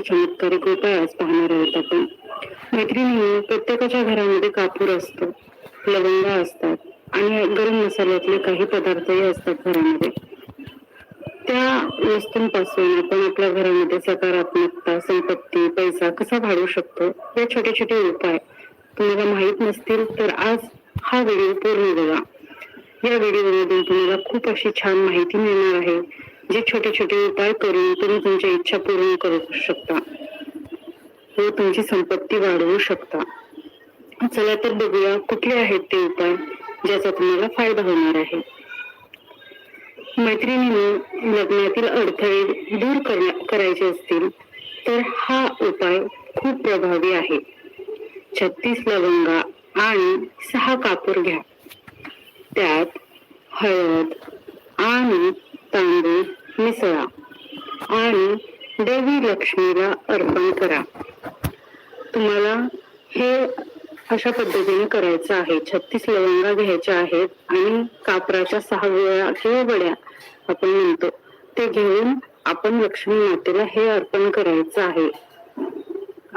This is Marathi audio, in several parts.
चमत्कारिक उपाय आज पाहणार आहोत आपण. मैत्रिणी प्रत्येकाच्या घरामध्ये कापूर असतो लवंगा असतात आणि गरम मसाल्यातले काही पदार्थही असतात घरामध्ये. त्या वस्तूंपासून आपण आपल्या घरामध्ये सकारात्मकता संपत्ती पैसा कसा वाढवू शकतो हे छोटे छोटे उपाय तुम्हाला माहीत नसतील तर आज हा व्हिडिओ पूर्ण बघा. या व्हिडिओमधून तुम्हाला खूप अशी छान माहिती मिळणार आहे. जे छोटे छोटे उपाय करून तुम्ही तुमच्या इच्छा पूर्ण करू शकता. व तुमची संपत्ती वाढवू शकता. चला तर बघूया कुठले आहेत ते उपाय ज्याचा तुम्हाला फायदा होणार आहे? मैत्रिणीने लग्नातील अडथळे दूर करायचे असतील तर हा उपाय खूप प्रभावी आहे. छत्तीस लवंगा आणि सहा कापूर घ्या. त्यात हळद आणि तांदूळ मिसळा आणि देवी लक्ष्मीला अर्पण करा. तुम्हाला हे अशा पद्धतीने करायचं आहे. छत्तीस लवंगा घ्यायच्या आहेत आणि कापराच्या सहा वेळा किंवा वड्या आपण म्हणतो ते घेऊन आपण लक्ष्मी मातेला हे अर्पण करायचं आहे.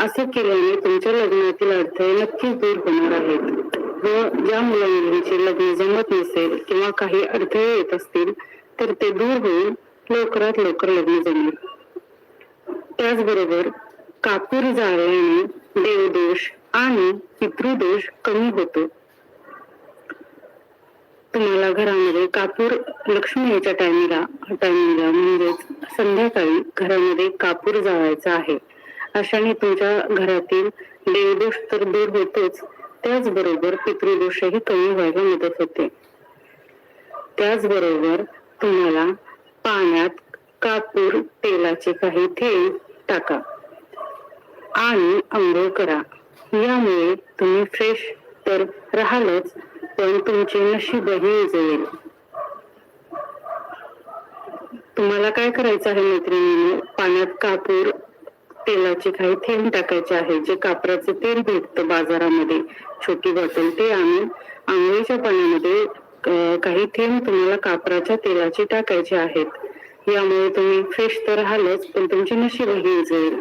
असं केल्याने तुमच्या लग्नातील अडथळे नक्कीच दूर होणार आहेत. व ज्या मुलांचे लग्न जमत नसेल किंवा काही अडथळे येत असतील तर ते दूर होऊन लवकरात लवकर लग्न जमले. त्याचबरोबर कापूर जाळल्याने देवदोष आणि पितृदोष कमी होतो. तुम्हाला घरामध्ये कापूर लक्ष्मीच्या टायमिंगला टायमिंगला म्हणजेच संध्याकाळी घरामध्ये कापूर जाळायचा आहे. अशाने तुमच्या घरातील देवदोष तर दूर होतोच त्याचबरोबर पितृदोषही कमी व्हायला मदत होते. त्याचबरोबर तुम्हाला पाण्यात कापूर तेलाचे काही थेंब टाका आणि आंघोळ करा. यामुळे तुम्ही फ्रेश तर राहालच पण तुमचे नशीबही उजळेल. तुम्हाला काय करायचं आहे मैत्रिणीने? पाण्यात कापूर तेलाचे काही थेंब टाकायचे आहे जे कापराचे तेल भेटतं बाजारामध्ये. छोटी बॉटल ते आणून आंघोळीच्या पाण्यामध्ये काही थेंब तुम्हाला कापराच्या तेलाचे टाकायचे आहेत. यामुळे तुम्ही फ्रेश तर राहालच पण तुमचे नशीबही उजळेल.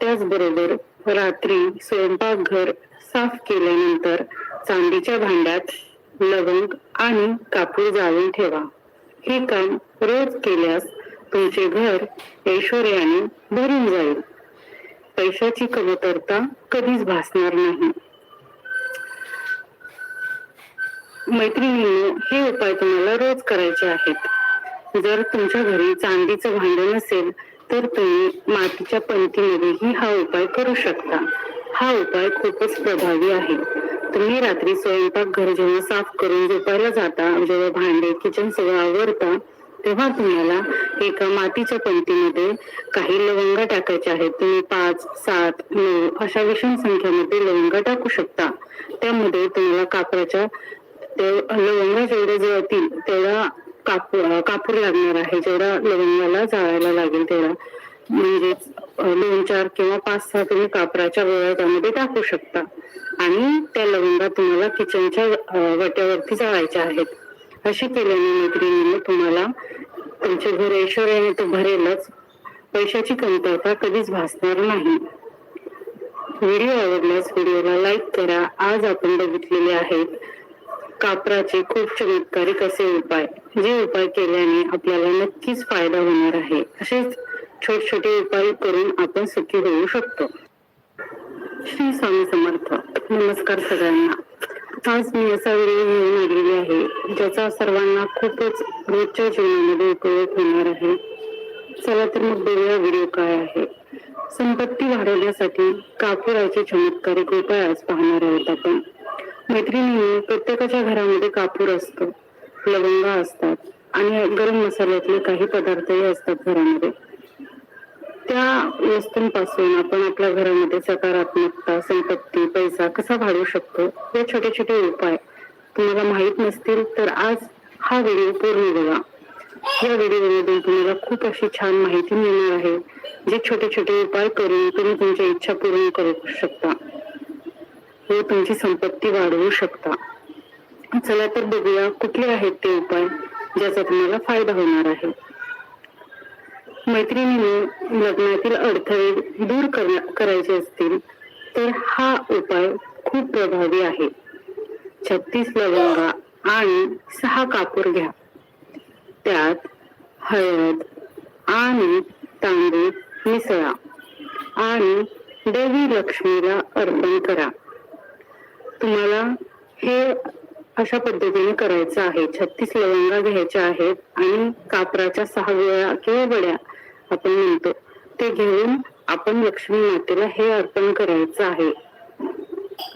त्याचबरोबर रात्री स्वयंपाकघर साफ केल्यानंतर चांदीच्या भांड्यात लवंग आणि कापूर जाळून ठेवा. हे काम रोज केल्यास तुमचे घर ऐश्वर्याने भरून जाईल. पैशाची कमतरता कधीच भासणार नाही. मैत्रिणींनो हे उपाय तुम्हाला रोज करायचे आहेत. जर तुमच्या घरी चांदीचं भांड नसेल तर तुम्ही मातीच्या पंथीमध्येही हा उपाय करू शकता. हा उपाय खूपच प्रभावी आहे. तुम्ही रात्री स्वयंपाक घर जेव्हा साफ करून झोपायला जाता जेव्हा भांडे किचन सगळं आवरता तेव्हा तुम्हाला एका मातीच्या पंक्तीमध्ये काही लवंग टाकायचे आहेत. तुम्ही पाच सात नऊ अशा विषम संख्येमध्ये लवंग टाकू शकता. त्यामध्ये तुम्हाला कापराच्या ते लवंग जेवढे जळतील तेवढा कापूर कापूर लागणार आहे. जेवढा लवंगाला जाळायला लागेल तेवढा म्हणजेच दोन चार किंवा पाच सहा तुम्ही कापराच्या गोळ्या त्यामध्ये टाकू शकता. आणि त्या लवंगा तुम्हाला किचनच्या वाट्यावरती वट्यावरती जाळायच्या आहेत. अशी केल्याने मैत्रिणीने तुम्हाला तुमचे घर ऐश्वर्याने तो भरेलच. पैशाची कमतरता कधीच भासणार नाही. व्हिडिओ आवडल्यास व्हिडिओला लाईक करा. आज आपण बघितलेले आहेत कापराचे खूप चमत्कारिक असे उपाय जे उपाय केल्याने आपल्याला नक्कीच फायदा होणार आहे. असेच छोटे छोटे उपाय करून आपण सुखी होऊ शकतो. श्री स्वामी समर्थ नमस्कार सगळ्यांना. आज मी असा व्हिडिओ घेऊन आलेली आहे ज्याचा सर्वांना खूपच रोजच्या जीवनामध्ये उपयोग होणार आहे. चला तर मग बघूया व्हिडिओ काय आहे. संपत्ती वाढवण्यासाठी कापुराचे चमत्कारिक उपाय आज पाहणार आहोत आपण. मैत्रिणी प्रत्येकाच्या घरामध्ये कापूर असतो लवंगा असतात आणि गरम मसाल्यातले काही पदार्थही असतात घरामध्ये. त्या वस्तूंपासून आपण आपल्या घरामध्ये सकारात्मकता संपत्ती पैसा कसा वाढवू शकतो? हे छोटे छोटे उपाय. तुम्हाला माहीत नसतील तर आज हा व्हिडिओ पूर्ण बघा. या व्हिडिओमधून तुम्हाला खूप अशी छान माहिती मिळणार आहे. जे छोटे छोटे उपाय करून तुम्ही तुमच्या इच्छा पूर्ण करू शकता. व तुमची संपत्ती वाढवू शकता. चला तर बघूया कुठले आहेत ते उपाय ज्याचा तुम्हाला फायदा होणार आहे. मैत्रिणीने लग्नातील अडथळे दूर करायचे असतील तर हा उपाय खूप प्रभावी आहे. छत्तीस लवंगा आणि सहा कापूर घ्या. त्यात हळद आणि तांदूळ मिसळा आणि देवी लक्ष्मीला अर्पण करा. तुम्हाला हे अशा पद्धतीने करायचं आहे. छत्तीस लवंगा घ्यायच्या आहेत आणि कापराच्या सहा वेळा किंवा बड्या आपण म्हणतो. ते घेऊन आपण लक्ष्मी मातेला हे अर्पण करायचं आहे.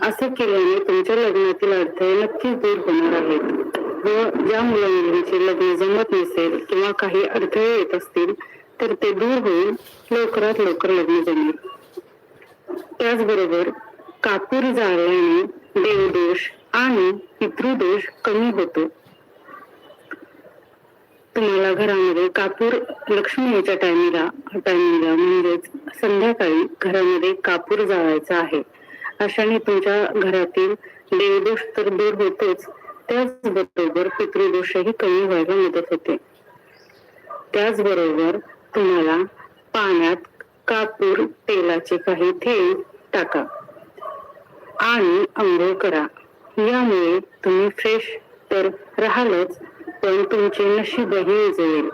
असं केल्याने तुमच्या लग्नातील अडथळे नक्कीच दूर होणार आहेत. व ज्या मुलांचे लग्न जमत नसेल किंवा काही अडथळे येत असतील तर ते दूर होऊन लवकरात लवकर लग्न जमेल. त्याचबरोबर कापूर जाळल्याने देवदोष आणि पितृदोष कमी होतो. तुम्हाला घरामध्ये कापूर लक्ष्मीच्या टायमिंगला टायमिंगला म्हणजेच संध्याकाळी घरामध्ये कापूर जाळायचा आहे. अशाने तुमच्या घरातील देवदोष तर दूर होतोच त्याचबरोबर पितृदोषही कमी व्हायला मदत होते. त्याचबरोबर तुम्हाला पाण्यात कापूर तेलाचे काही थेंब टाका. आणि आंघोळ करा. यामुळे तुम्ही फ्रेश तर राहालच पण तुमचे नशीबही उजळेल.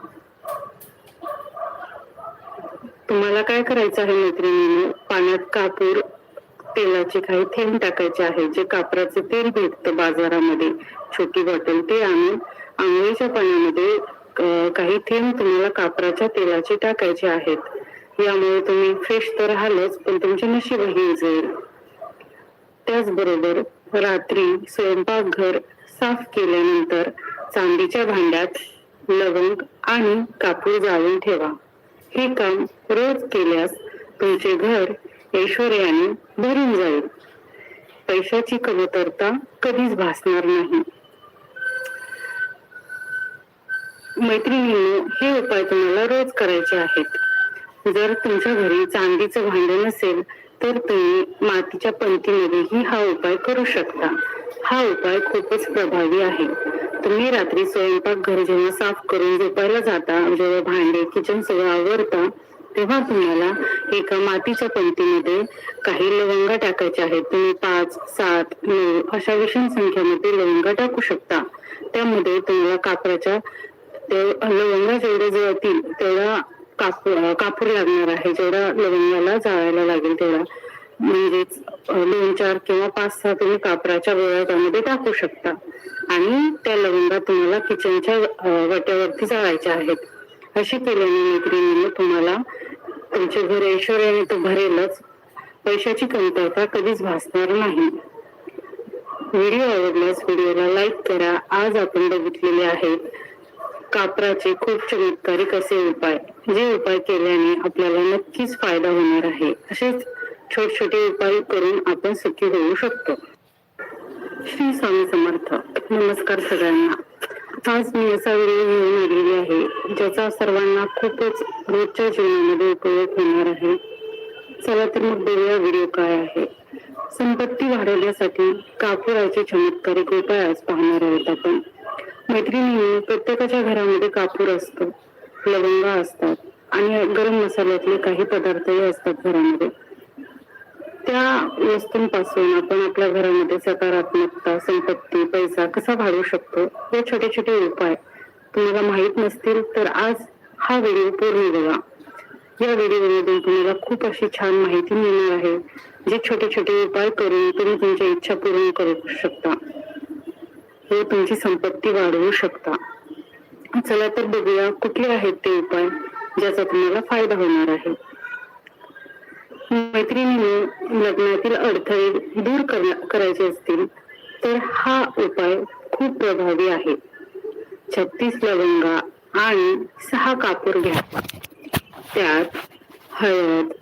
तुम्हाला काय करायचं आहे मैत्रिणीने? पाण्यात कापूर तेलाचे काही थेंब टाकायचे आहे जे कापराचे तेल भेटतं बाजारामध्ये. छोटी बॉटल ते आणून आंघोळीच्या पाण्यामध्ये काही थेंब तुम्हाला कापराच्या तेलाचे टाकायचे आहेत. यामुळे तुम्ही फ्रेश तर राहालच पण तुमचे नशीबही उजळेल. त्याचबरोबर रात्री स्वयंपाकघर साफ केल्यानंतर चांदीच्या भांड्यात लवंग आणि कापूर जाळून ठेवा. हे काम रोज केल्यास तुमचे घर ऐश्वर्याने भरून जाईल. पैशाची कमतरता कधीच भासणार नाही. मैत्रिणींनो हे उपाय तुम्हाला रोज करायचे आहेत. जर तुमच्या घरी चांदीचं भांडण नसेल तर तुम्ही मातीच्या पंक्तीमध्येही हा उपाय करू शकता. हा उपाय खूपच प्रभावी आहे. तुम्ही रात्री स्वयंपाक घर जेव्हा साफ करून झोपायला जाता जेव्हा भांडे किचन सगळं आवरता तेव्हा तुम्हाला एका मातीच्या पंक्तीमध्ये काही लवंगा टाकायच्या आहेत. तुम्ही पाच सात नऊ अशा विषम संख्येमध्ये लवंगा टाकू शकता. त्यामध्ये तुम्हाला कापराच्या ते लवंगा जेवढे जळतील तेवढा कापूर कापूर लागणार आहे. जेवढा लवंगाला जाळायला लागेल तेवढा. म्हणजेच दोन चार किंवा पाच सहा तुम्ही कापराच्या गोळ्या त्यामध्ये टाकू शकता. आणि त्या लवंगा तुम्हाला किचनच्या वाट्यावरती जाळायच्या आहेत. अशी केल्याने मैत्रिणीने तुम्हाला तुमचे घर ऐश्वर्याने तो भरेलच. पैशाची कमतरता कधीच भासणार नाही. व्हिडिओ आवडल्यास व्हिडिओला लाईक करा. आज आपण बघितलेले आहेत कापराचे खूप चमत्कारिक असे उपाय जे उपाय केल्याने आपल्याला नक्कीच फायदा होणार आहे. असेच छोटे छोटे उपाय करून आपण सुखी होऊ शकतो. श्री स्वामी समर्थ नमस्कार सगळ्यांना. आज मी असा व्हिडिओ घेऊन आलेली आहे ज्याचा सर्वांना खूपच रोजच्या जीवनामध्ये उपयोग होणार आहे. चला तर मग बघूया व्हिडिओ काय आहे. संपत्ती वाढवण्यासाठी कापुराचे चमत्कारिक उपाय आज पाहणार आहोत आपण. मैत्रिणी प्रत्येकाच्या घरामध्ये कापूर असतो लवंगा असतात आणि गरम मसाल्यातले काही पदार्थही असतात घरामध्ये. त्या वस्तूंपासून आपण आपल्या घरामध्ये सकारात्मकता संपत्ती पैसा कसा वाढवू शकतो हे छोटे छोटे उपाय तुम्हाला माहीत नसतील तर आज हा व्हिडिओ पूर्ण बघा. या व्हिडिओमधून तुम्हाला खूप अशी छान माहिती मिळणार आहे जे छोटे छोटे उपाय करून तुम्ही तुमच्या इच्छा पूर्ण करू शकता. हे तुमची संपत्ती वाढवू शकता. चला तर बघूया कुठले आहेत ते उपाय ज्याचा तुम्हाला फायदा होणार आहे. मैत्रिणीने लग्नातील अडथळे दूर करायचे असतील तर हा उपाय खूप प्रभावी आहे. छत्तीस लवंगा आणि सहा कापूर घ्या. त्यात हळद